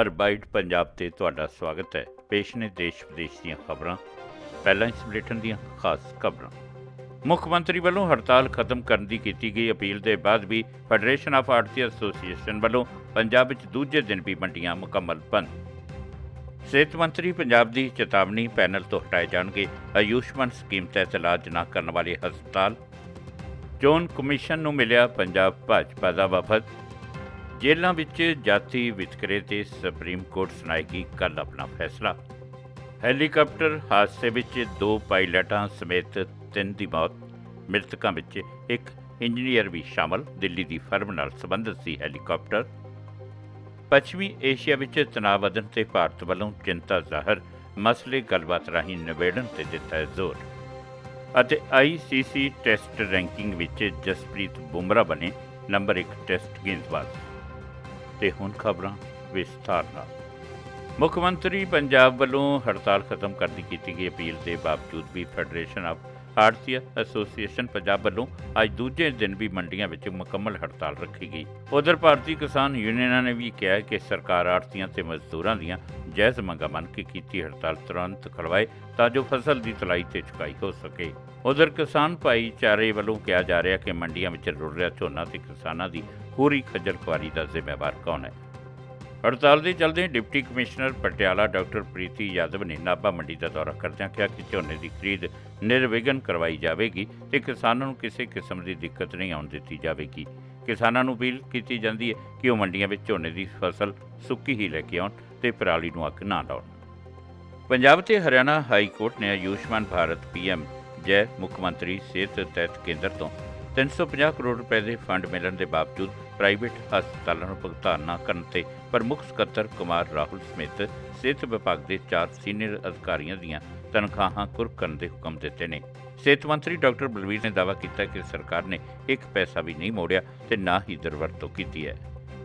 ਹਰ bite Punjab ਤੇ ਤੁਹਾਡਾ ਸਵਾਗਤ ਹੈ। ਪੇਸ਼ ਨੇ ਦੇਸ਼ ਵਿਦੇਸ਼ ਦੀਆਂ ਖਬਰਾਂ। ਪਹਿਲਾਂ ਇਸ ਬੁਲੇਟਿਨ ਦੀਆਂ ਖਾਸ ਖਬਰਾਂ। ਮੁੱਖ ਮੰਤਰੀ ਵੱਲੋਂ ਹੜਤਾਲ ਖਤਮ ਕਰਨ ਦੀ ਕੀਤੀ ਗਈ ਅਪੀਲ ਦੇ ਬਾਅਦ ਵੀ ਫੈਡਰੇਸ਼ਨ ਆਫ ਆੜਤੀ ਐਸੋਸੀਏਸ਼ਨ ਵੱਲੋਂ ਪੰਜਾਬ ਵਿੱਚ ਦੂਜੇ ਦਿਨ ਵੀ ਮੰਡੀਆਂ ਮੁਕੰਮਲ ਬੰਦ। ਸਿਹਤ ਮੰਤਰੀ ਪੰਜਾਬ ਦੀ ਚੇਤਾਵਨੀ ਪੈਨਲ ਤੋਂ ਹਟਾਏ ਜਾਣਗੇ। ਆਯੁਸ਼ਮਾਨ ਸਕੀਮ ਤਹਿਤ ਇਲਾਜ ਨਾ ਕਰਨ ਵਾਲੇ ਹਸਪਤਾਲ। ਚੋਣ ਕਮਿਸ਼ਨ ਨੂੰ ਮਿਲਿਆ ਪੰਜਾਬ ਭਾਜਪਾ ਦਾ ਵਫਦ। ਜੇਲ੍ਹਾਂ ਵਿੱਚ ਜਾਤੀ ਵਿਤਕਰੇ ਤੇ ਸੁਪਰੀਮ ਕੋਰਟ ਸੁਣਾਏਗੀ ਕੱਲ ਆਪਣਾ ਫੈਸਲਾ। ਹੈਲੀਕਾਪਟਰ ਹਾਦਸੇ ਵਿੱਚ ਦੋ ਪਾਇਲਟਾਂ ਸਮੇਤ ਤਿੰਨ ਦੀ ਮੌਤ। ਮ੍ਰਿਤਕਾਂ ਵਿੱਚ ਇੱਕ ਇੰਜੀਨੀਅਰ ਵੀ ਸ਼ਾਮਲ। ਦਿੱਲੀ ਦੀ ਫਰਮ ਨਾਲ ਸੰਬੰਧਿਤ ਸੀ ਹੈਲੀਕਾਪਟਰ। ਪੱਛਮੀ ਏਸ਼ੀਆ ਵਿੱਚ ਤਣਾਅ ਵਧਣ ਤੇ ਭਾਰਤ ਵੱਲੋਂ ਚਿੰਤਾ ਜ਼ਾਹਰ। ਮਸਲੇ ਗੱਲਬਾਤ ਰਾਹੀਂ ਨਿਬੇੜਨ ਤੇ ਦਿੱਤਾ ਜ਼ੋਰ। ਅਤੇ ਆਈਸੀਸੀ ਟੈਸਟ ਰੈਂਕਿੰਗ ਵਿੱਚ ਜਸਪ੍ਰੀਤ ਬੁਮਰਾ ਬਣੇ। ਨੰਬਰ 1 ਟੈਸਟ ਗੇਂਦਬਾਜ਼। ਤੇ ਹੁਣ ਖਬਰਾਂ ਵਿਸਥਾਰ ਨਾਲ। ਮੁੱਖ ਮੰਤਰੀ ਪੰਜਾਬ ਵੱਲੋਂ ਹੜਤਾਲ ਖਤਮ ਕਰਨ ਦੀ ਕੀਤੀ ਗਈ ਅਪੀਲ ਦੇ ਬਾਵਜੂਦ ਵੀ federation of arhtiya association Punjab ਵੱਲੋਂ ਅੱਜ ਦੂਜੇ ਦਿਨ ਵੀ ਮੰਡੀਆਂ ਵਿੱਚ ਮੁਕੰਮਲ ਹੜਤਾਲ ਰੱਖੀ ਗਈ। ਉਧਰ ਭਾਰਤੀ ਕਿਸਾਨ ਯੂਨੀਅਨਾਂ ਨੇ ਵੀ ਕਿਹਾ ਕਿ ਸਰਕਾਰ ਆੜਤੀਆਂ ਤੇ ਮਜ਼ਦੂਰਾਂ ਦੀਆਂ ਜਾਇਜ਼ ਮੰਗਾਂ ਮੰਨ ਕੇ ਕੀਤੀ ਹੜਤਾਲ ਤੁਰੰਤ ਖਲਵਾਏ ਤਾਂ ਜੋ ਫਸਲ ਦੀ ਤਲਾਈ ਤੇ ਚੁਕਾਈ ਹੋ ਸਕੇ। ਉਧਰ ਕਿਸਾਨ ਭਾਈਚਾਰੇ ਵੱਲੋਂ ਕਿਹਾ ਜਾ ਰਿਹਾ ਕਿ ਮੰਡੀਆਂ ਵਿੱਚ ਰੁੜ ਰਿਹਾ ਝੋਨਾ ਤੇ ਕਿਸਾਨਾਂ ਦੀ ਪੂਰੀ ਖੱਜਲ ਖੁਆਰੀ ਦਾ ਜ਼ਿੰਮੇਵਾਰ ਕੌਣ ਹੈ? ਹੜਤਾਲ ਦੇ ਚੱਲਦੇ deputy commissioner Patiala doctor Preeti Yadav ਨੇ ਨਾਭਾ ਮੰਡੀ ਦਾ ਦੌਰਾ ਕਰਦਿਆਂ ਕਿਹਾ ਕਿ ਝੋਨੇ ਦੀ ਖਰੀਦ ਨਿਰਵਿਘਨ ਕਰਵਾਈ ਜਾਵੇਗੀ ਤੇ ਕਿਸਾਨਾਂ ਨੂੰ ਕਿਸੇ ਕਿਸਮ ਦੀ ਦਿੱਕਤ ਨਹੀਂ ਆਉਣ ਦਿੱਤੀ ਜਾਵੇਗੀ। ਕਿਸਾਨਾਂ ਨੂੰ ਅਪੀਲ ਕੀਤੀ ਜਾਂਦੀ ਹੈ ਕਿ ਉਹ ਮੰਡੀਆਂ ਵਿੱਚ ਝੋਨੇ ਦੀ ਫਸਲ ਸੁੱਕੀ ਹੀ ਲੈ ਕੇ ਆਉਣ ਤੇ ਪਰਾਲੀ ਨੂੰ ਅੱਗ ਨਾ ਲਾਉਣ। ਪੰਜਾਬ ਤੇ ਹਰਿਆਣਾ ਹਾਈ ਕੋਰਟ ਨੇ ਆਯੁਸ਼ਮਾਨ ਭਾਰਤ ਪੀਐਮ ਜੈ ਮੁੱਖ ਮੰਤਰੀ ਸਿਹਤ ਤਹਿਤ ਕੇਂਦਰ ਤੋਂ 350 ਕਰੋੜ ਰੁਪਏ ਦੇ ਫੰਡ ਮਿਲਣ ਦੇ ਬਾਵਜੂਦ ਪ੍ਰਾਈਵੇਟ ਹਸਪਤਾਲਾਂ ਨੂੰ ਭੁਗਤਾਨ ਨਾ ਕਰਨ ਤੇ ਪ੍ਰਮੁੱਖ ਸਕੱਤਰ ਕੁਮਾਰ ਰਾਹੁਲ ਸਮੇਤ ਸਿਹਤ ਵਿਭਾਗ ਦੇ ਚਾਰ ਸੀਨੀਅਰ ਅਧਿਕਾਰੀਆਂ ਦੀਆਂ ਤਨਖਾਹਾਂ ਕੁਰਕ ਕਰਨ ਦੇ ਹੁਕਮ ਦਿੱਤੇ ਨੇ। ਸਿਹਤ ਮੰਤਰੀ ਡਾਕਟਰ ਬਲਵੀਰ ਨੇ ਦਾਅਵਾ ਕੀਤਾ ਕਿ ਸਰਕਾਰ ਨੇ ਇੱਕ ਪੈਸਾ ਵੀ ਨਹੀਂ ਮੋੜਿਆ ਤੇ ਨਾ ਹੀ ਦੁਰਵਰਤੋਂ ਕੀਤੀ ਹੈ।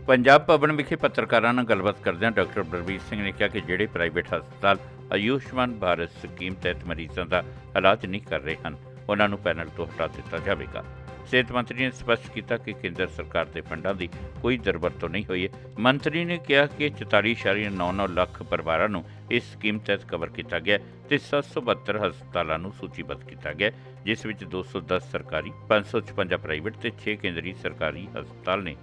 ਪੰਜਾਬ ਭਵਨ ਵਿਖੇ ਪੱਤਰਕਾਰਾਂ ਨਾਲ ਗੱਲਬਾਤ ਕਰਦਿਆਂ ਡਾਕਟਰ ਬਲਵੀਰ ਸਿੰਘ ਨੇ ਕਿਹਾ ਕਿ ਜਿਹੜੇ ਪ੍ਰਾਈਵੇਟ ਹਸਪਤਾਲ ਆਯੁਸ਼ਮਾਨ ਭਾਰਤ ਸਕੀਮ ਤਹਿਤ ਮਰੀਜ਼ਾਂ ਦਾ ਇਲਾਜ ਨਹੀਂ ਕਰ ਰਹੇ ਹਨ, ਉਹਨਾਂ ਨੂੰ ਪੈਨਲ ਤੋਂ ਹਟਾ ਦਿੱਤਾ ਜਾਵੇਗਾ। ਸਿਹਤ ਮੰਤਰੀ ਨੇ ਸਪਸ਼ਟ ਕੀਤਾ ਕਿ ਕੇਂਦਰ ਸਰਕਾਰ ਦੇ ਫੰਡਾਂ ਦੀ ਕੋਈ ਦੁਰਵਰਤੋਂ ਨਹੀਂ ਹੋਈ ਹੈ। ਮੰਤਰੀ ਨੇ ਕਿਹਾ ਕਿ 44.99 ਲੱਖ ਪਰਿਵਾਰਾਂ ਨੂੰ ਇਸ ਸਕੀਮ ਤਹਿਤ ਕਵਰ ਕੀਤਾ ਗਿਆ ਹੈ ਤੇ 772 ਹਸਪਤਾਲਾਂ ਨੂੰ ਸੂਚੀਬੱਧ ਕੀਤਾ ਗਿਆ ਜਿਸ ਵਿੱਚ 210 ਸਰਕਾਰੀ 556 ਪ੍ਰਾਈਵੇਟ ਤੇ 6 ਕੇਂਦਰੀ ਸਰਕਾਰੀ ਹਸਪਤਾਲ ਨੇ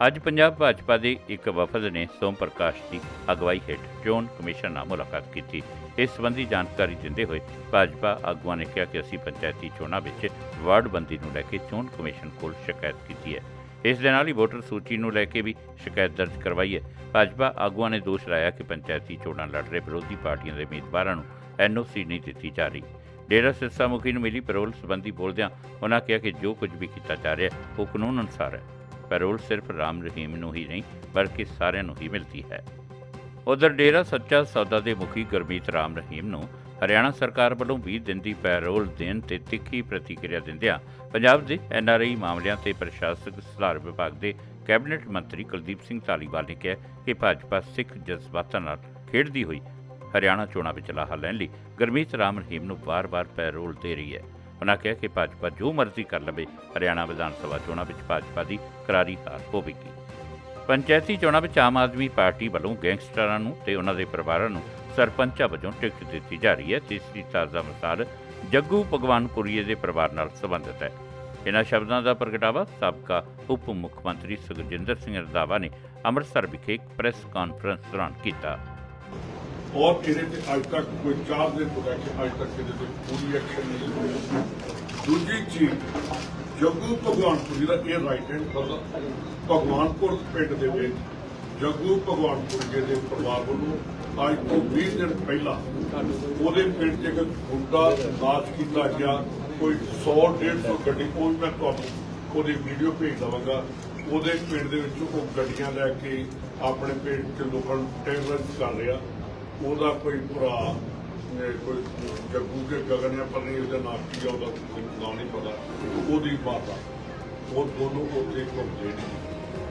ਅੱਜ ਪੰਜਾਬ ਭਾਜਪਾ ਦੇ ਇੱਕ ਵਫਦ ਨੇ ਸੋਮ ਪ੍ਰਕਾਸ਼ ਦੀ ਅਗਵਾਈ ਹੇਠ ਚੋਣ ਕਮਿਸ਼ਨ ਨਾਲ ਮੁਲਾਕਾਤ ਕੀਤੀ। ਇਸ ਸੰਬੰਧੀ ਜਾਣਕਾਰੀ ਦਿੰਦੇ ਹੋਏ ਭਾਜਪਾ ਆਗੂਆਂ ਨੇ ਕਿਹਾ ਕਿ ਅਸੀਂ ਪੰਚਾਇਤੀ ਚੋਣਾਂ ਵਿੱਚ ਵਾਰਡਬੰਦੀ ਨੂੰ ਲੈ ਕੇ ਚੋਣ ਕਮਿਸ਼ਨ ਕੋਲ ਸ਼ਿਕਾਇਤ ਕੀਤੀ ਹੈ। ਇਸ ਦੇ ਨਾਲ ਹੀ ਵੋਟਰ ਸੂਚੀ ਨੂੰ ਲੈ ਕੇ ਵੀ ਸ਼ਿਕਾਇਤ ਦਰਜ ਕਰਵਾਈ ਹੈ। ਭਾਜਪਾ ਆਗੂਆਂ ਨੇ ਦੋਸ਼ ਲਾਇਆ ਕਿ ਪੰਚਾਇਤੀ ਚੋਣਾਂ ਲੜ ਰਹੇ ਵਿਰੋਧੀ ਪਾਰਟੀਆਂ ਦੇ ਉਮੀਦਵਾਰਾਂ ਨੂੰ ਐਨਓਸੀ ਨਹੀਂ ਦਿੱਤੀ ਜਾ ਰਹੀ। ਡੇਰਾ ਸਿਰਸਾ ਮੁਖੀ ਨੂੰ ਮਿਲੀ ਪੈਰੋਲ ਸੰਬੰਧੀ ਬੋਲਦਿਆਂ ਉਹਨਾਂ ਕਿਹਾ ਕਿ ਜੋ ਕੁਝ ਵੀ ਕੀਤਾ ਜਾ ਰਿਹਾ ਉਹ ਕਾਨੂੰਨ ਅਨੁਸਾਰ ਹੈ। ਪੈਰੋਲ ਸਿਰਫ ਰਾਮ ਰਹੀਮ ਨੂੰ ਹੀ ਨਹੀਂ, ਬਲਕਿ ਸਾਰਿਆਂ ਨੂੰ ਹੀ ਮਿਲਦੀ ਹੈ। ਉਧਰ ਡੇਰਾ ਸੱਚਾ ਸੌਦਾ ਦੇ ਮੁਖੀ ਗੁਰਮੀਤ ਰਾਮ ਰਹੀਮ ਨੂੰ ਹਰਿਆਣਾ ਸਰਕਾਰ ਵੱਲੋਂ 20 ਦਿਨ ਦੀ ਪੈਰੋਲ ਦੇਣ ਤੇ ਤਿੱਖੀ ਪ੍ਰਤੀਕਿਰਿਆ ਦਿੰਦਿਆਂ ਪੰਜਾਬ ਦੇ ਐਨਆਰਆਈ ਮਾਮਲਿਆਂ ਤੇ ਪ੍ਰਸ਼ਾਸਕ ਸੁਧਾਰ ਵਿਭਾਗ ਦੇ ਕੈਬਨਿਟ ਮੰਤਰੀ ਕੁਲਦੀਪ ਸਿੰਘ ਧਾਲੀਵਾਲ ਨੇ ਕਿਹਾ ਕਿ ਭਾਜਪਾ ਸਿੱਖ ਜਜ਼ਬਾਤਾਂ ਨਾਲ ਖੇਡਦੀ ਹੋਈ ਹਰਿਆਣਾ ਚੋਣਾਂ ਵਿੱਚ ਲਾਹਾ ਲੈਣ ਲਈ ਗੁਰਮੀਤ ਰਾਮ ਰਹੀਮ ਨੂੰ ਵਾਰ-ਵਾਰ ਪੈਰੋਲ ਦੇ ਰਹੀ ਹੈ। ਉਨ੍ਹਾਂ ਕਿਹਾ ਕਿ ਭਾਜਪਾ ਜੋ ਮਰਜ਼ੀ ਕਰ ਲਵੇ, ਹਰਿਆਣਾ ਵਿਧਾਨ ਸਭਾ ਚੋਣਾਂ ਵਿੱਚ ਭਾਜਪਾ ਦੀ ਕਰਾਰੀ ਹਾਰ ਹੋਵੇਗੀ। ਪੰਚਾਇਤੀ ਚੋਣਾਂ ਵਿੱਚ ਆਮ ਆਦਮੀ ਪਾਰਟੀ ਵੱਲੋਂ ਗੈਂਗਸਟਰਾਂ ਨੂੰ ਤੇ ਉਹਨਾਂ ਦੇ ਪਰਿਵਾਰਾਂ ਨੂੰ ਸਰਪੰਚਾਂ ਵਜੋਂ ਟਿਕਟ ਦਿੱਤੀ ਜਾ ਰਹੀ ਹੈ ਤੇ ਇਸ ਦੀ ਤਾਜ਼ਾ ਮਿਸਾਲ ਜੱਗੂ ਭਗਵਾਨਪੁਰੀਏ ਦੇ ਪਰਿਵਾਰ ਨਾਲ ਸੰਬੰਧਿਤ ਹੈ। ਇਹਨਾਂ ਸ਼ਬਦਾਂ ਦਾ ਪ੍ਰਗਟਾਵਾ ਸਾਬਕਾ ਉਪ ਮੁੱਖ ਮੰਤਰੀ ਸੁਖਜਿੰਦਰ ਸਿੰਘ ਰੰਧਾਵਾ ਨੇ ਅੰਮ੍ਰਿਤਸਰ ਵਿਖੇ ਇੱਕ ਪ੍ਰੈਸ ਕਾਨਫਰੰਸ ਦੌਰਾਨ ਕੀਤਾ। ਔਰ ਇਹਦੇ ਤੇ ਅੱਜ ਤੱਕ ਕੋਈ ਚਾਰ ਦਿਨ ਹੋ ਗਏ ਕਿ ਅੱਜ ਤੱਕ ਇਹਦੇ ਤੇ ਪੂਰੀ ਐਕਸ਼ਨ ਨਹੀਂ ਹੋਈ ਦੂਜੀ ਚੀਜ਼, ਜੱਗੂ ਭਗਵਾਨਪੁਰ ਦਾ ਇਹ ਰਾਈਟ ਹੈਂਡ ਬਰਦਰ ਭਗਵਾਨਪੁਰ ਪਿੰਡ ਦੇ ਵਿੱਚ ਜੱਗੂ ਭਗਵਾਨਪੁਰ ਜੀ ਦੇ ਪਰਿਵਾਰ ਵੱਲੋਂ ਅੱਜ ਤੋਂ 20 ਦਿਨ ਪਹਿਲਾਂ ਉਹਦੇ ਪਿੰਡ 'ਚ ਇੱਕ ਗੁੰਡਾ ਨਾਚ ਕੀਤਾ ਗਿਆ। ਕੋਈ 100 150 ਗੱਡੀ, ਉਹ ਮੈਂ ਤੁਹਾਨੂੰ ਉਹਦੀ ਵੀਡੀਓ ਭੇਜ ਦਵਾਂਗਾ। ਉਹਦੇ ਪਿੰਡ ਦੇ ਵਿੱਚ ਉਹ ਗੱਡੀਆਂ ਲੈ ਕੇ ਆਪਣੇ ਪਿੰਡ 'ਚ ਲੋਕਾਂ ਨੂੰ ਟੈਰਰਿਸਟ ਕਰ ਰਿਹਾ। ਉਹਦਾ ਕੋਈ ਭਰਾ ਨੇ ਕੋਈ ਜੱਗੂ ਕੇ ਗਗਨਿਆ ਪਰ ਨਹੀਂ ਉਹਦਾ ਨਾਮ ਕੀ ਆ, ਉਹਦਾ ਮੈਨੂੰ ਨਹੀਂ ਪਤਾ। ਉਹਦੀ ਮਾਤਾ। ਉਹ ਦੋਨੋਂ ਉੱਥੇ ਘੁੰਮਦੇ ਨੇ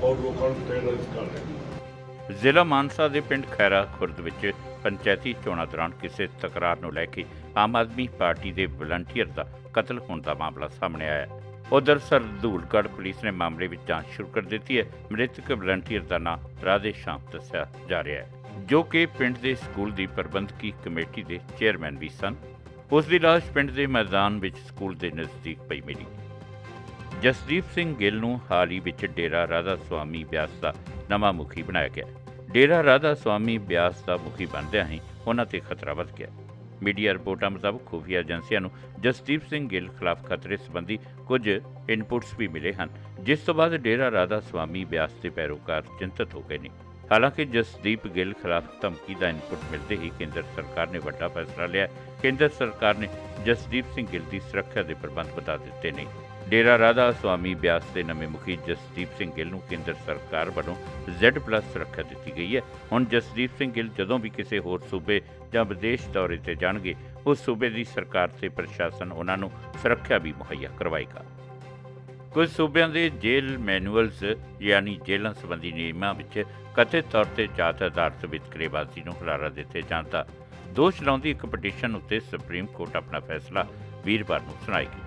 ਔਰ ਲੋਕਾਂ ਨੂੰ ਟੈਰਰਿਸਟ ਕਰ ਰਹੇ ਜ਼ਿਲ੍ਹਾ ਮਾਨਸਾ ਦੇ ਪਿੰਡ ਖੈਰਾ ਖੁਰਦ ਵਿੱਚ ਪੰਚਾਇਤੀ ਚੋਣਾਂ ਦੌਰਾਨ ਕਿਸੇ ਤਕਰਾਰ ਨੂੰ ਲੈ ਕੇ ਆਮ ਆਦਮੀ ਪਾਰਟੀ ਦੇ ਵਲੰਟੀਅਰ ਦਾ ਕਤਲ ਹੋਣ ਦਾ ਮਾਮਲਾ ਸਾਹਮਣੇ ਆਇਆ ਹੈ। ਉਧਰ ਸਰਦੂਲਗੜ ਪੁਲਿਸ ਨੇ ਮਾਮਲੇ ਵਿੱਚ ਜਾਂਚ ਸ਼ੁਰੂ ਕਰ ਦਿੱਤੀ ਹੈ। ਮ੍ਰਿਤਕ ਵਲੰਟੀਅਰ ਦਾ ਨਾਮ ਰਾਧੇ ਸ਼ਾਮ ਦੱਸਿਆ ਜਾ ਰਿਹਾ ਹੈ। ਜੋ ਕਿ ਪਿੰਡ ਦੇ ਸਕੂਲ ਦੀ ਪ੍ਰਬੰਧਕੀ ਕਮੇਟੀ ਦੇ ਚੇਅਰਮੈਨ ਵੀ ਸਨ, ਉਸ ਦੀ ਲਾਸ਼ ਪਿੰਡ ਦੇ ਮੈਦਾਨ ਵਿੱਚ ਸਕੂਲ ਦੇ ਨਜ਼ਦੀਕ ਪਈ ਮਿਲੀ। ਜਸਦੀਪ ਸਿੰਘ ਗਿੱਲ ਨੂੰ ਹਾਲ ਹੀ ਵਿੱਚ ਡੇਰਾ ਰਾਧਾ ਸੁਆਮੀ ਬਿਆਸ ਦਾ ਨਵਾਂ ਮੁਖੀ ਬਣਾਇਆ ਗਿਆ। ਡੇਰਾ ਰਾਧਾ ਸੁਆਮੀ ਬਿਆਸ ਦਾ ਮੁਖੀ ਬਣਦਿਆਂ ਹੀ ਉਹਨਾਂ ਤੇ ਖਤਰਾ ਵੱਧ ਗਿਆ। ਮੀਡੀਆ ਰਿਪੋਰਟਾਂ ਮੁਤਾਬਕ ਖੁਫੀਆ ਏਜੰਸੀਆਂ ਨੂੰ ਜਸਦੀਪ ਸਿੰਘ ਗਿੱਲ ਖਿਲਾਫ ਖਤਰੇ ਸੰਬੰਧੀ ਕੁਝ ਇਨਪੁਟਸ ਵੀ ਮਿਲੇ ਹਨ, ਜਿਸ ਤੋਂ ਬਾਅਦ ਡੇਰਾ ਰਾਧਾ ਸੁਆਮੀ ਬਿਆਸ ਦੇ ਪੈਰੋਕਾਰ ਚਿੰਤਤ ਹੋ ਗਏ ਨੇ। ਹਾਲਾਂਕਿ ਜਸਦੀਪ ਗਿੱਲ ਖਿਲਾਫ ਧਮਕੀ ਦਾ ਇਨਪੁਟ ਮਿਲਦੇ ਹੀ ਕੇਂਦਰ ਸਰਕਾਰ ਨੇ ਵੱਡਾ ਫੈਸਲਾ ਲਿਆ। ਕੇਂਦਰ ਸਰਕਾਰ ਨੇ ਜਸਦੀਪ ਸਿੰਘ ਗਿੱਲ ਦੀ ਸੁਰੱਖਿਆ ਦੇ ਪ੍ਰਬੰਧ ਬਤਾ ਦਿੱਤੇ ਨੇ। ਡੇਰਾ ਰਾਧਾ ਸੁਆਮੀ ਬਿਆਸ ਦੇ ਨਵੇਂ ਮੁਖੀ ਜਸਦੀਪ ਸਿੰਘ ਗਿੱਲ ਨੂੰ ਕੇਂਦਰ ਸਰਕਾਰ ਵੱਲੋਂ Z+ ਸੁਰੱਖਿਆ ਦਿੱਤੀ ਗਈ ਹੈ। ਹੁਣ ਜਸਦੀਪ ਸਿੰਘ ਗਿੱਲ ਜਦੋਂ ਵੀ ਕਿਸੇ ਹੋਰ ਸੂਬੇ ਜਾਂ ਵਿਦੇਸ਼ ਦੌਰੇ ਤੇ ਜਾਣਗੇ, ਉਸ ਸੂਬੇ ਦੀ ਸਰਕਾਰ ਤੇ ਪ੍ਰਸ਼ਾਸਨ ਉਹਨਾਂ ਨੂੰ ਸੁਰੱਖਿਆ ਵੀ ਮੁਹੱਈਆ ਕਰਵਾਏਗਾ। ਕੁਝ ਸੂਬਿਆਂ ਦੇ ਜੇਲ੍ਹ ਮੈਨੂਅਲਸ, ਯਾਨੀ ਜੇਲ੍ਹਾਂ ਸੰਬੰਧੀ ਨਿਯਮਾਂ ਵਿੱਚ ਕਥਿਤ ਤੌਰ ਤੇ ਜਾਤ ਆਧਾਰਿਤ ਵਿਤਕਰੇਬਾਜ਼ੀ ਨੂੰ ਹੁਲਾਰਾ ਦਿੱਤੇ ਜਾਣ ਦਾ ਦੋਸ਼ ਲਾਉਂਦੀ ਇੱਕ ਪਟੀਸ਼ਨ ਉੱਤੇ ਸੁਪਰੀਮ ਕੋਰਟ ਆਪਣਾ ਫੈਸਲਾ ਵੀਰਵਾਰ ਨੂੰ ਸੁਣਾਏਗੀ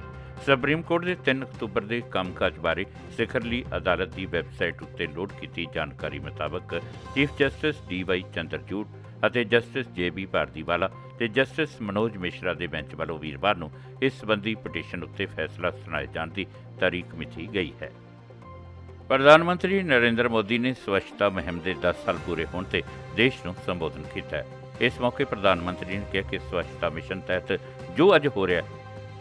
ਸੁਪਰੀਮ ਕੋਰਟ ਦੇ 3 ਅਕਤੂਬਰ ਦੇ ਕੰਮਕਾਜ ਬਾਰੇ ਸਿਖਰਲੀ ਅਦਾਲਤ ਦੀ ਵੈਬਸਾਈਟ ਉੱਤੇ ਲੋਡ ਕੀਤੀ ਜਾਣਕਾਰੀ ਮੁਤਾਬਕ chief justice D Y Chandrachud ਅਤੇ ਜਸਟਿਸ ਜੇ ਬੀ ਭਾਰਦੀਵਾਲਾ ਤੇ ਜਸਟਿਸ ਮਨੋਜ ਮਿਸ਼ਰਾ ਦੇ ਬੈਂਚ ਵੱਲੋਂ ਵੀਰਵਾਰ ਨੂੰ ਇਸ ਸੰਬੰਧੀ ਪਟੀਸ਼ਨ ਉੱਤੇ ਫੈਸਲਾ ਸੁਣਾਏ ਜਾਣ ਦੀ ਤਾਰੀਖ ਮਿਥੀ ਗਈ ਹੈ। ਪ੍ਰਧਾਨ ਮੰਤਰੀ ਨਰਿੰਦਰ ਮੋਦੀ ਨੇ ਸਵੱਛਤਾ ਮੁਹਿੰਮ ਦੇ 10 ਸਾਲ ਪੂਰੇ ਹੋਣ ਤੇ ਦੇਸ਼ ਨੂੰ ਸੰਬੋਧਨ ਕੀਤਾ ਇਸ ਮੌਕੇ ਪ੍ਰਧਾਨ ਮੰਤਰੀ ਨੇ ਕਿਹਾ ਕਿ ਸਵੱਛਤਾ ਮਿਸ਼ਨ ਤਹਿਤ ਜੋ ਅੱਜ ਹੋ ਰਿਹਾ,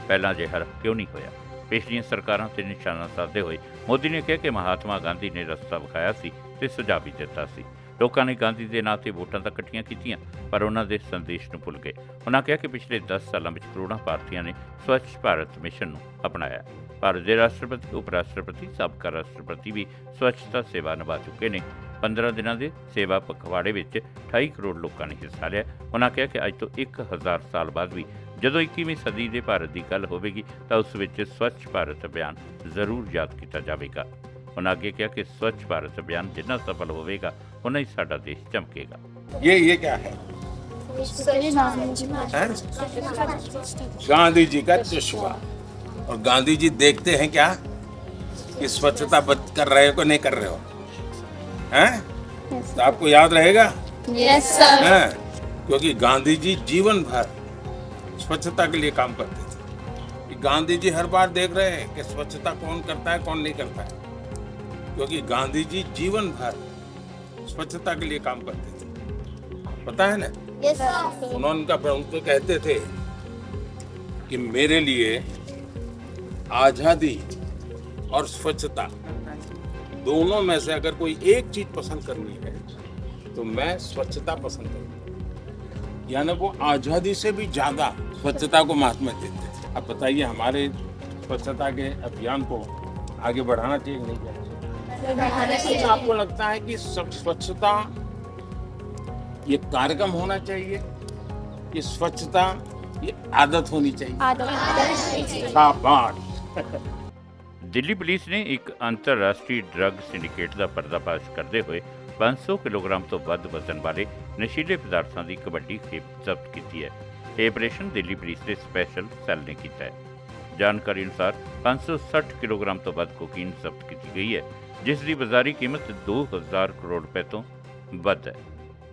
ਪਹਿਲਾਂ ਅਜਿਹਾ ਕਿਉਂ ਨਹੀਂ ਹੋਇਆ? ਪਿਛਲੀਆਂ ਸਰਕਾਰਾਂ ਤੇ ਨਿਸ਼ਾਨਾ ਸਾਧਦੇ ਹੋਏ ਮੋਦੀ ਨੇ ਕਿਹਾ ਕਿ ਮਹਾਤਮਾ ਗਾਂਧੀ ਨੇ ਰਸਤਾ ਵਿਖਾਇਆ ਸੀ ਤੇ ਸੁਝਾਅ ਵੀ ਦਿੱਤਾ ਸੀ। ਲੋਕਾਂ ਨੇ ਗਾਂਧੀ ਦੇ ਨਾਂ ਤੇ ਵੋਟਾਂ ਤਾਂ ਇਕੱਠੀਆਂ ਕੀਤੀਆਂ, ਪਰ ਉਹਨਾਂ ਦੇ ਸੰਦੇਸ਼ ਨੂੰ ਭੁੱਲ ਗਏ। ਉਹਨਾਂ ਕਿਹਾ ਕਿ ਪਿਛਲੇ 10 ਸਾਲਾਂ ਵਿੱਚ ਕਰੋੜਾਂ ਭਾਰਤੀਆਂ ਨੇ ਸਵੱਛ ਭਾਰਤ ਮਿਸ਼ਨ ਨੂੰ ਅਪਣਾਇਆ। ਭਾਰਤ ਦੇ ਰਾਸ਼ਟਰਪਤੀ ਉਪ ਰਾਸ਼ਟਰਪਤੀ ਸਾਬਕਾ ਰਾਸ਼ਟਰਪਤੀ ਵੀ ਸਵੱਛਤਾ ਸੇਵਾ ਨਿਭਾ ਚੁੱਕੇ ਨੇ। 15 ਦਿਨਾਂ ਦੇ ਸੇਵਾ ਪਖਵਾੜੇ ਵਿੱਚ 28 ਕਰੋੜ ਲੋਕਾਂ ਨੇ ਹਿੱਸਾ ਲਿਆ। ਉਹਨਾਂ ਕਿਹਾ ਕਿ ਅੱਜ ਤੋਂ 1000 ਸਾਲ ਬਾਅਦ ਵੀ ਜਦੋਂ 21ਵੀਂ ਸਦੀ ਦੇ ਭਾਰਤ ਦੀ ਗੱਲ ਹੋਵੇਗੀ, ਤਾਂ ਉਸ ਵਿੱਚ ਸਵੱਛ ਭਾਰਤ ਅਭਿਆਨ ਜ਼ਰੂਰ ਯਾਦ ਕੀਤਾ ਜਾਵੇਗਾ। ਉਹਨਾਂ ਅੱਗੇ ਕਿਹਾ ਕਿ ਸਵੱਛ ਭਾਰਤ ਅਭਿਆਨ ਜਿੰਨਾ ਸਫਲ ਹੋਵੇਗਾ ਉਨਾ ਹੀ ਸਾਡਾ ਦੇਸ਼ ਚਮਕੇਗਾ ये ये क्या है हैं? गांधी जी का चश्मा और गांधी जी देखते हैं क्या कि स्वच्छता बच कर रहे हो कि नहीं कर रहे हो हैं तो आपको याद रहेगा यस सर हैं क्योंकि गांधी जी जीवन भर स्वच्छता के लिए काम करते थे कि गांधी जी हर बार देख रहे हैं कि स्वच्छता कौन करता है कौन नहीं करता है क्योंकि गांधी जी जीवन भर स्वच्छता के लिए काम करते थे। पता है ना? सर उन्होंने उनका प्रमुख तो कहते थे कि मेरे लिए आज़ादी और स्वच्छता दोनों में से अगर कोई एक चीज़ पसंद करनी है तो मैं स्वच्छता पसंद करूँगा। यानी वो आज़ादी से भी ज़्यादा स्वच्छता को महात्मा देते थे। अब बताइए हमारे स्वच्छता के अभियान को आगे बढ़ाना चाहिए कि नहीं बढ़ाना चाहिए तो आपको लगता है कि सब स्वच्छता ये कार्यक्रम होना चाहिए कि स्वच्छता ये आदत होनी चाहिए शाबाश ਦਿੱਲੀ ਪੁਲਿਸ ਨੇ ਇੱਕ ਅੰਤਰਰਾਸ਼ਟਰੀ ਡਰੱਗ ਸਿੰਡੀਕੇਟ ਦਾ ਪਰਦਾਫਾਸ਼ ਕਰਦੇ ਹੋਏ 500 ਕਿਲੋਗ੍ਰਾਮ ਤੋਂ ਵੱਧ ਵਜ਼ਨ ਵਾਲੇ ਨਸ਼ੀਲੇ ਪਦਾਰਥਾਂ ਦੀ ਇੱਕ ਵੱਡੀ ਖੇਪ ਜ਼ਬਤ ਕੀਤੀ ਹੈ ਇਹ ਆਪਰੇਸ਼ਨ ਦਿੱਲੀ ਪੁਲਿਸ ਦੇ ਸਪੈਸ਼ਲ ਸੈੱਲ ਨੇ ਕੀਤਾ ਹੈ ਜਾਣਕਾਰੀ ਅਨੁਸਾਰ 560 ਕਿਲੋਗ੍ਰਾਮ ਤੋਂ ਵੱਧ ਕੋਕੀਨ ਜ਼ਬਤ ਕੀਤੀ ਗਈ ਹੈ ਜਿਸ ਦੀ ਬਾਜ਼ਾਰੀ ਕੀਮਤ 2000 ਕਰੋੜ ਰੁਪਏ ਤੋਂ ਵੱਧ ਹੈ।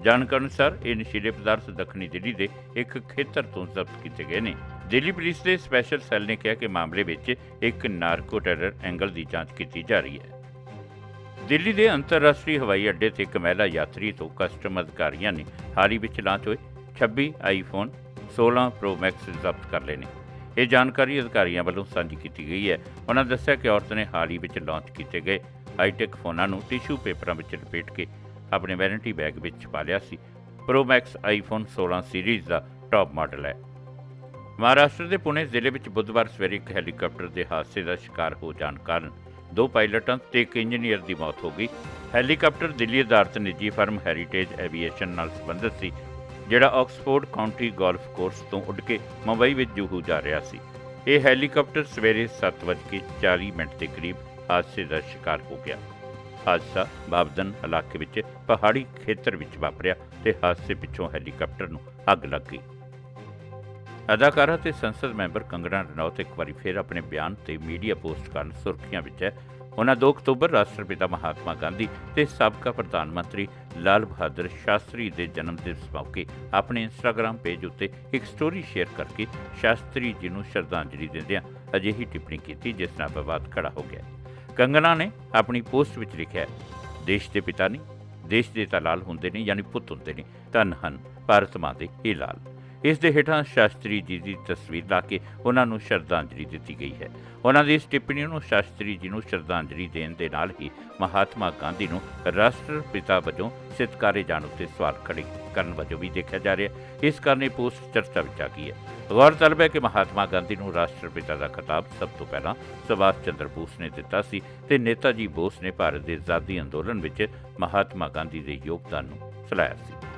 ਜਾਣਕਾਰੀ ਅਨੁਸਾਰ ਇਹ ਨਸ਼ੀਲੇ ਪਦਾਰਥ ਦੱਖਣੀ ਦਿੱਲੀ ਦੇ ਇੱਕ ਖੇਤਰ ਤੋਂ ਜ਼ਬਤ ਕੀਤੇ ਗਏ ਨੇ। ਦਿੱਲੀ ਪੁਲਿਸ ਦੇ ਸਪੈਸ਼ਲ ਸੈੱਲ ਨੇ ਕਿਹਾ ਕਿ ਮਾਮਲੇ ਵਿੱਚ ਇੱਕ ਨਾਰਕੋ ਟੈਰਰ ਐਂਗਲ ਦੀ ਜਾਂਚ ਕੀਤੀ ਜਾ ਰਹੀ ਹੈ। ਦਿੱਲੀ ਦੇ ਅੰਤਰਰਾਸ਼ਟਰੀ ਹਵਾਈ ਅੱਡੇ ਤੇ ਇੱਕ ਮਹਿਲਾ ਯਾਤਰੀ ਤੋਂ ਕਸਟਮ ਅਧਿਕਾਰੀਆਂ ਨੇ ਹਾਲ ਹੀ ਵਿੱਚ ਲਾਂਚ ਹੋਏ 26 ਆਈਫੋਨ 16 ਪ੍ਰੋ ਮੈਕਸ ਜ਼ਬਤ ਕਰ ਲਏ ਨੇ। ਇਹ ਜਾਣਕਾਰੀ ਅਧਿਕਾਰੀਆਂ ਵੱਲੋਂ ਸਾਂਝੀ ਕੀਤੀ ਗਈ ਹੈ। ਉਹਨਾਂ ਦੱਸਿਆ ਕਿ ਔਰਤ ਨੇ ਹਾਲ ਹੀ ਵਿੱਚ ਲਾਂਚ ਕੀਤੇ ਗਏ ਹਾਈਟੈਕ ਫੋਨਾਂ ਨੂੰ ਟਿਸ਼ੂ ਪੇਪਰਾਂ ਵਿੱਚ ਲਪੇਟ ਕੇ ਆਪਣੇ ਵੈਨਿਟੀ ਬੈਗ ਵਿੱਚ ਪਾ ਲਿਆ ਸੀ। ਪ੍ਰੋ ਮੈਕਸ ਆਈਫੋਨ 16 ਸੀਰੀਜ਼ ਦਾ ਟੌਪ ਮਾਡਲ ਹੈ। ਮਹਾਰਾਸ਼ਟਰ ਦੇ ਪੁਣੇ ਜ਼ਿਲ੍ਹੇ ਵਿੱਚ ਬੁੱਧਵਾਰ ਸਵੇਰੇ ਇੱਕ ਹੈਲੀਕਾਪਟਰ ਦੇ ਹਾਦਸੇ ਦਾ ਸ਼ਿਕਾਰ ਹੋ ਜਾਣ ਕਾਰਨ ਦੋ ਪਾਇਲਟਾਂ ਤੇ ਇੱਕ ਇੰਜੀਨੀਅਰ ਦੀ ਮੌਤ ਹੋ ਗਈ। ਹੈਲੀਕਾਪਟਰ ਦਿੱਲੀ ਆਧਾਰਿਤ ਨਿੱਜੀ ਫਰਮ ਹੈਰੀਟੇਜ ਐਵੀਏਸ਼ਨ ਨਾਲ ਸੰਬੰਧਿਤ ਸੀ, ਜਿਹੜਾ ਆਕਸਫੋਰਡ ਕਾਉਂਟੀ ਗੋਲਫ ਕੋਰਸ ਤੋਂ ਉੱਡ ਕੇ ਮੁੰਬਈ ਵਿੱਚ ਜੂਹੂ ਜਾ ਰਿਹਾ ਸੀ। ਇਹ ਹੈਲੀਕਾਪਟਰ ਸਵੇਰੇ 7:40 ਮਿੰਟ ਦੇ ਕਰੀਬ ਹਾਦਸੇ ਦਾ ਸ਼ਿਕਾਰ ਹੋ ਗਿਆ। ਹਾਦਸਾ ਬਾਬਦਨ ਇਲਾਕੇ ਵਿੱਚ ਪਹਾੜੀ ਖੇਤਰ ਵਿੱਚ ਵਾਪਰਿਆ ਤੇ ਹਾਦਸੇ ਪਿੱਛੋਂ ਹੈਲੀਕਾਪਟਰ ਨੂੰ ਅੱਗ ਲੱਗ ਗਈ। ਅਦਾਕਾਰਾ ਤੇ ਸੰਸਦ ਮੈਂਬਰ ਕੰਗਣਾ ਰਣੌਤ ਇੱਕ ਵਾਰੀ ਫਿਰ ਆਪਣੇ ਬਿਆਨ ਤੇ ਮੀਡੀਆ ਪੋਸਟ ਕਰਨ ਸੁਰਖੀਆਂ ਵਿੱਚ ਹੈ। ਉਹਨਾਂ 2 ਅਕਤੂਬਰ ਰਾਸ਼ਟਰਪਿਤਾ ਮਹਾਤਮਾ ਗਾਂਧੀ ਤੇ ਸਾਬਕਾ ਪ੍ਰਧਾਨ ਮੰਤਰੀ ਲਾਲ ਬਹਾਦਰ ਸ਼ਾਸਤਰੀ ਦੇ ਜਨਮ ਦਿਵਸ ਮੌਕੇ ਆਪਣੇ ਇੰਸਟਾਗ੍ਰam ਪੇਜ ਉੱਤੇ ਇੱਕ ਸਟੋਰੀ ਸ਼ੇਅਰ ਕਰਕੇ ਸ਼ਾਸਤਰੀ ਜੀ ਨੂੰ ਸ਼ਰਧਾਂਜਲੀ ਦਿੰਦਿਆਂ ਅਜਿਹੀ ਟਿੱਪਣੀ ਕੀਤੀ ਜਿਸ ਨਾਲ ਵਿਵਾਦ ਖੜਾ ਹੋ ਗਿਆ। ਕੰਗਨਾ ਨੇ ਆਪਣੀ ਪੋਸਟ ਵਿੱਚ ਲਿਖਿਆ ਦੇਸ਼ ਦੇ ਪਿਤਾ ਨਹੀਂ, ਦੇਸ਼ ਦੇ ਤਾਂ ਲਾਲ ਹੁੰਦੇ ਨੇ, ਯਾਨੀ ਪੁੱਤ ਹੁੰਦੇ ਨੇ, ਧੰਨ ਹਨ, ਭਾਰਤ ਮਾਂ ਦੇ ਇਹ ਲਾਲ। ਇਸ ਦੇ ਹੇਠਾਂ ਸ਼ਾਸਤਰੀ ਜੀ ਦੀ ਤਸਵੀਰ ਲਾ ਕੇ ਉਹਨਾਂ ਨੂੰ ਸ਼ਰਧਾਂਜਲੀ ਦਿੱਤੀ ਗਈ ਹੈ। ਉਹਨਾਂ ਦੀ ਇਸ ਟਿੱਪਣੀ ਨੂੰ ਸ਼ਾਸਤਰੀ ਜੀ ਨੂੰ ਸ਼ਰਧਾਂਜਲੀ ਦੇਣ ਦੇ ਨਾਲ ਹੀ ਮਹਾਤਮਾ ਗਾਂਧੀ ਨੂੰ ਰਾਸ਼ਟਰ ਪਿਤਾ ਵਜੋਂ ਸਤਿਕਾਰੇ ਜਾਣ ਉੱਤੇ ਸਵਾਲ ਖੜੇ ਕਰਨ ਵਜੋਂ ਵੀ ਦੇਖਿਆ ਜਾ ਰਿਹਾ ਇਸ ਕਾਰਨ ਇਹ ਪੋਸਟ ਚਰਚਾ ਵਿੱਚ ਆ ਗਈ ਹੈ। ਗੌਰਤਲਬ ਹੈ ਕਿ ਮਹਾਤਮਾ ਗਾਂਧੀ ਨੂੰ ਰਾਸ਼ਟਰ ਪਿਤਾ ਦਾ ਖਿਤਾਬ ਸਭ ਤੋਂ ਪਹਿਲਾਂ ਸੁਭਾਸ਼ ਚੰਦਰ ਬੋਸ ਨੇ ਦਿੱਤਾ ਸੀ ਤੇ ਨੇਤਾ ਜੀ ਬੋਸ ਨੇ ਭਾਰਤ ਦੇ ਆਜ਼ਾਦੀ ਅੰਦੋਲਨ ਵਿੱਚ ਮਹਾਤਮਾ ਗਾਂਧੀ ਦੇ ਯੋਗਦਾਨ ਨੂੰ ਸਲਾਹਿਆ ਸੀ।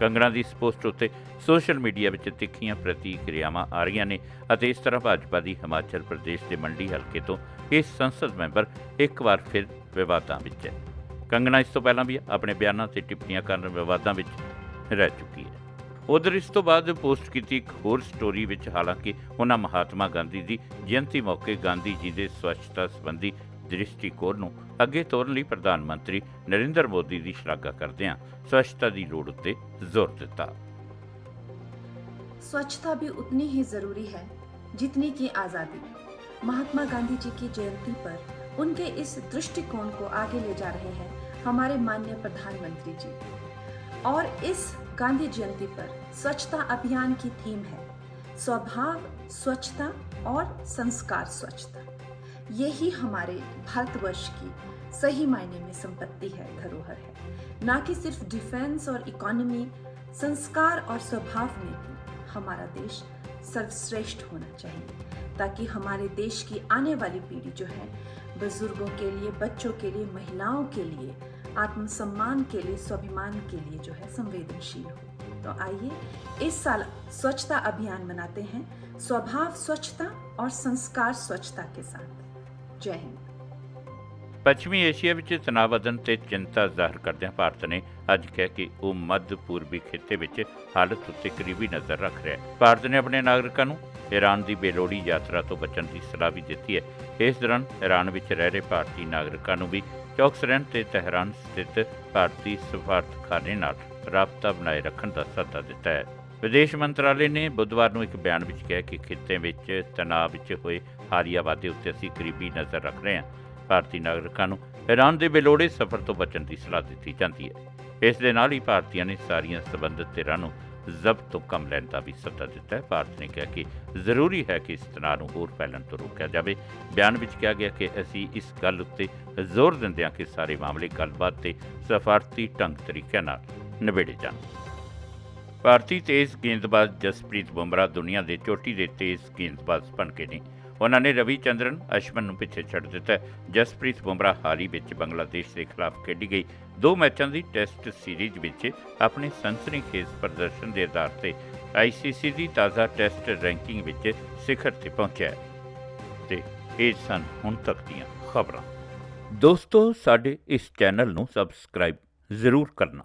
ਕੰਗਣਾ ਦੀ ਇਸ ਪੋਸਟ ਉੱਤੇ ਸੋਸ਼ਲ ਮੀਡੀਆ ਵਿੱਚ ਤਿੱਖੀਆਂ ਪ੍ਰਤੀਕਿਰਿਆਵਾਂ ਆ ਰਹੀਆਂ ਨੇ ਅਤੇ ਇਸ ਤਰ੍ਹਾਂ ਭਾਜਪਾ ਦੀ ਹਿਮਾਚਲ ਪ੍ਰਦੇਸ਼ ਦੇ ਮੰਡੀ ਹਲਕੇ ਤੋਂ ਇਹ ਸੰਸਦ ਮੈਂਬਰ ਇੱਕ ਵਾਰ ਫਿਰ ਵਿਵਾਦਾਂ ਵਿੱਚ ਹੈ। ਕੰਗਣਾ ਇਸ ਤੋਂ ਪਹਿਲਾਂ ਵੀ ਆਪਣੇ ਬਿਆਨਾਂ ਤੇ ਟਿੱਪਣੀਆਂ ਕਰਨ ਵਿਵਾਦਾਂ ਵਿੱਚ ਰਹਿ ਚੁੱਕੀ ਹੈ। ਉਧਰ ਇਸ ਤੋਂ ਬਾਅਦ ਪੋਸਟ ਕੀਤੀ ਇੱਕ ਹੋਰ ਸਟੋਰੀ ਵਿੱਚ ਹਾਲਾਂਕਿ ਉਹਨਾਂ ਮਹਾਤਮਾ ਗਾਂਧੀ ਦੀ ਜਯੰਤੀ ਮੌਕੇ ਗਾਂਧੀ ਜੀ ਦੇ ਸਵੱਛਤਾ ਸੰਬੰਧੀ ਦ੍ਰਿਸ਼ਟੀਕੋਣ ਨੂੰ ਅੱਗੇ ਤੋਰਨ ਲਈ ਪ੍ਰਧਾਨ ਮੰਤਰੀ ਨਰਿੰਦਰ ਮੋਦੀ ਦੀ ਸ਼ਲਾਘਾ ਕਰਦਿਆਂ ਸਵੱਛਤਾ ਦੀ ਲੋੜ ਉੱਤੇ ਜ਼ੋਰ ਦਿੱਤਾ स्वच्छता भी उतनी ही जरूरी है जितनी की आजादी महात्मा गांधी जी की जयंती पर उनके इस दृष्टिकोण को आगे ले जा रहे हैं हमारे माननीय प्रधानमंत्री जी और इस गांधी जयंती पर स्वच्छता अभियान की थीम है स्वभाव स्वच्छता और संस्कार स्वच्छता यही हमारे भारतवर्ष की सही मायने में संपत्ति है, धरोहर है। ना कि सिर्फ़ डिफेंस और इकोनॉमी, संस्कार और स्वभाव में भी हमारा देश सर्वश्रेष्ठ होना चाहिए, ताकि हमारे देश की आने वाली पीढ़ी जो है, बुज़ुर्गों के लिए, बच्चों के लिए, महिलाओं के लिए, आत्मसम्मान के लिए, स्वाभिमान के लिए जो है संवेदनशील हो। तो आइए इस साल स्वच्छता अभियान मनाते हैं, स्वभाव स्वच्छता और संस्कार स्वच्छता के साथ। ਜੈ ਹਿੰਦ। ਪੱਛਮੀ ਏਸ਼ੀਆ ਵਿੱਚ ਤਣਾਅ ਤੇ ਚਿੰਤਾ ਜ਼ਾਹਰ ਕਰਦਿਆਂ ਭਾਰਤ ਨੇ ਅੱਜ ਕਿਹਾ ਕਿ ਉਹ ਮੱਧ ਪੂਰਬੀ ਖਿੱਤੇ ਵਿੱਚ ਹਾਲਤ ਉੱਤੇ ਕਰੀਬੀ ਨਜ਼ਰ ਰੱਖ ਰਿਹਾ ਹੈ। ਭਾਰਤ ਨੇ ਆਪਣੇ ਨਾਗਰਿਕਾਂ ਨੂੰ ਈਰਾਨ ਦੀ ਬੇਲੋੜੀ ਯਾਤਰਾ ਤੋਂ ਬਚਣ ਦੀ ਸਲਾਹ ਵੀ ਦਿੱਤੀ ਹੈ। ਇਸ ਦੌਰਾਨ ਈਰਾਨ ਵਿੱਚ ਰਹਿ ਰਹੇ ਭਾਰਤੀ ਨਾਗਰਿਕਾਂ ਨੂੰ ਵੀ ਚੌਕਸ ਰਹਿਣ ਤੇ ਤਹਿਰਾਨ ਸਥਿਤ ਭਾਰਤੀ ਸਫਾਰਤਖਾਨੇ ਨਾਲ ਰਾਬਤਾ ਬਣਾਏ ਰੱਖਣ ਦਾ ਸੱਦਾ ਦਿੱਤਾ ਹੈ। ਵਿਦੇਸ਼ ਮੰਤਰਾਲੇ ਨੇ ਬੁੱਧਵਾਰ ਨੂੰ ਇੱਕ ਬਿਆਨ ਵਿੱਚ ਕਿਹਾ ਕਿ ਖਿੱਤੇ ਵਿੱਚ ਤਣਾਅ ਵਿੱਚ ਹੋਏ ਹਾਲੀਆ ਵਾਧੇ ਉੱਤੇ ਅਸੀਂ ਕਰੀਬੀ ਨਜ਼ਰ ਰੱਖ ਰਹੇ ਹਾਂ। ਭਾਰਤੀ ਨਾਗਰਿਕਾਂ ਨੂੰ ਈਰਾਨ ਦੇ ਬੇਲੋੜੇ ਸਫ਼ਰ ਤੋਂ ਬਚਣ ਦੀ ਸਲਾਹ ਦਿੱਤੀ ਜਾਂਦੀ ਹੈ। ਇਸ ਦੇ ਨਾਲ ਹੀ ਭਾਰਤੀਆਂ ਨੇ ਸਾਰੀਆਂ ਸਬੰਧਤ ਧਿਰਾਂ ਨੂੰ ਜ਼ਬਤ ਤੋਂ ਕੰਮ ਲੈਣ ਦਾ ਵੀ ਸੱਦਾ ਦਿੱਤਾ ਹੈ। ਭਾਰਤ ਨੇ ਕਿਹਾ ਕਿ ਜ਼ਰੂਰੀ ਹੈ ਕਿ ਇਸ ਤਣਾਅ ਨੂੰ ਹੋਰ ਫੈਲਣ ਤੋਂ ਰੋਕਿਆ ਜਾਵੇ। ਬਿਆਨ ਵਿੱਚ ਕਿਹਾ ਗਿਆ ਕਿ ਅਸੀਂ ਇਸ ਗੱਲ ਉੱਤੇ ਜ਼ੋਰ ਦਿੰਦੇ ਹਾਂ ਕਿ ਸਾਰੇ ਮਾਮਲੇ ਗੱਲਬਾਤ ਤੇ ਸਫਾਰਤੀ ਢੰਗ ਤਰੀਕਿਆਂ ਨਾਲ ਨਿਬੇੜੇ ਜਾਣ। ਭਾਰਤੀ ਤੇਜ਼ ਗੇਂਦਬਾਜ਼ ਜਸਪ੍ਰੀਤ ਬੁਮਰਾ ਦੁਨੀਆ ਦੇ ਚੋਟੀ ਦੇ ਤੇਜ਼ ਗੇਂਦਬਾਜ਼ ਬਣ ਗਏ ਨੇ। ਉਹਨਾਂ ਨੇ ਰਵੀ ਚੰਦਰਨ, ਅਸ਼ਵਨ ਨੂੰ ਪਿੱਛੇ ਛੱਡ ਦਿੱਤਾ। ਜਸਪ੍ਰੀਤ ਬੁਮਰਾਹ ਹਾਲ ਵਿੱਚ ਬੰਗਲਾਦੇਸ਼ ਦੇ ਖਿਲਾਫ ਖੇਡੀ ਗਈ। ਦੋ ਮੈਚਾਂ ਦੀ ਟੈਸਟ ਸੀਰੀਜ਼ ਵਿੱਚ ਆਪਣੇ ਸਨਸਨੀਖੇਜ਼ ਪ੍ਰਦਰਸ਼ਨ ਦੇ ਆਧਾਰ ਤੇ ਆਈਸੀਸੀ ਦੀ ਤਾਜ਼ਾ ਟੈਸਟ ਰੈਂਕਿੰਗ ਵਿੱਚ ਸਿਖਰ ਤੇ ਪਹੁੰਚਿਆ ਹੈ। ਤੇ ਇਹ ਸਨ ਹੁਣ ਤੱਕ ਦੀਆਂ ਖਬਰਾਂ। ਦੋਸਤੋ, ਸਾਡੇ ਇਸ ਚੈਨਲ ਨੂੰ ਸਬਸਕ੍ਰਾਈਬ ਜ਼ਰੂਰ ਕਰਨਾ।